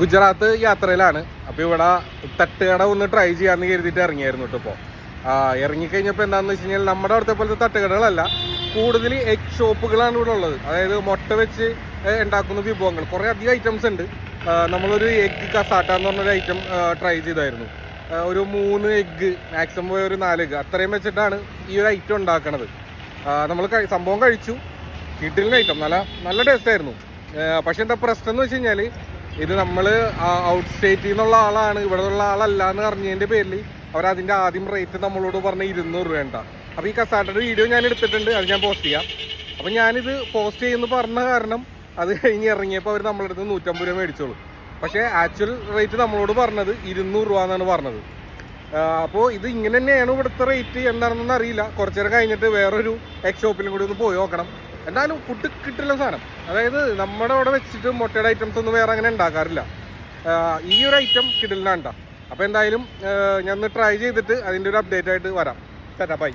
ഗുജറാത്ത് യാത്രയിലാണ്. അപ്പോൾ ഇവിടെ തട്ടുകട ഒന്ന് ട്രൈ ചെയ്യാന്ന് കരുതിയിട്ട് ഇറങ്ങിയായിരുന്നു കേട്ടോ ഇപ്പോൾ ഇറങ്ങിക്കഴിഞ്ഞപ്പോൾ എന്താണെന്ന് വെച്ച് കഴിഞ്ഞാൽ നമ്മുടെ അവിടുത്തെ പോലത്തെ തട്ടുകടകളല്ല കൂടുതൽ എഗ് ഷോപ്പുകളാണ് ഇവിടെ ഉള്ളത്. അതായത് മുട്ട വെച്ച് ഉണ്ടാക്കുന്ന വിഭവങ്ങൾ. കുറേ അധികം ഐറ്റംസ് ഉണ്ട്. നമ്മളൊരു എഗ് കസാട്ട എന്ന് പറഞ്ഞൊരു ഐറ്റം ട്രൈ ചെയ്തായിരുന്നു. ഒരു മൂന്ന് എഗ്ഗ് മാക്സിമം ഒരു നാല് എഗ്ഗ് അത്രയും വെച്ചിട്ടാണ് ഈ ഒരു ഐറ്റം ഉണ്ടാക്കണത്. നമ്മൾ സംഭവം കഴിച്ചു. കിട്ടിലിന് ഐറ്റം നല്ല നല്ല ടേസ്റ്റ് ആയിരുന്നു. പക്ഷെ എന്താ പ്രശ്നം എന്ന് വെച്ച് കഴിഞ്ഞാൽ ഇത് നമ്മൾ ഔട്ട് സ്റ്റേറ്റിൽ നിന്നുള്ള ആളാണ്. ഇവിടെ നിന്നുള്ള ആളല്ല എന്ന് പറഞ്ഞതിന്റെ പേരിൽ അവർ അതിന്റെ ആദ്യം റേറ്റ് നമ്മളോട് പറഞ്ഞ ഇരുന്നൂറ് രൂപ അപ്പോൾ ഈ കസാട്ടയുടെ വീഡിയോ ഞാൻ എടുത്തിട്ടുണ്ട്. അത് ഞാൻ പോസ്റ്റ് ചെയ്യാം. അപ്പോൾ ഞാനിത് പോസ്റ്റ് ചെയ്യുമെന്ന് പറഞ്ഞ കാരണം അത് കഴിഞ്ഞ് ഇറങ്ങിയപ്പോൾ അവർ നമ്മളെ അടുത്ത് നൂറ്റമ്പത് രൂപ മേടിച്ചോളൂ. പക്ഷേ ആക്ച്വൽ റേറ്റ് നമ്മളോട് പറഞ്ഞത് ഇരുന്നൂറ് രൂപ എന്നാണ് പറഞ്ഞത്. അപ്പോൾ ഇത് ഇങ്ങനെ തന്നെയാണ് ഇവിടുത്തെ റേറ്റ് എന്താണെന്നൊന്നും അറിയില്ല. കുറച്ചേരം കഴിഞ്ഞിട്ട് വേറൊരു എക്സ് ഷോപ്പിലും കൂടി ഒന്ന് പോയി നോക്കണം. എന്തായാലും ഫുഡ് കിട്ടില്ല സാധനം. അതായത് നമ്മുടെ അവിടെ വെച്ചിട്ട് മുട്ടയുടെ ഐറ്റംസ് ഒന്നും വേറെ അങ്ങനെ ഉണ്ടാക്കാറില്ല. ഈ ഒരു ഐറ്റം കിടിലാണ് അപ്പോൾ എന്തായാലും ഞാൻ ഒന്ന് ട്രൈ ചെയ്തിട്ട് അതിന്റെ ഒരു അപ്ഡേറ്റ് ആയിട്ട് വരാം. ചേട്ടാ ബൈ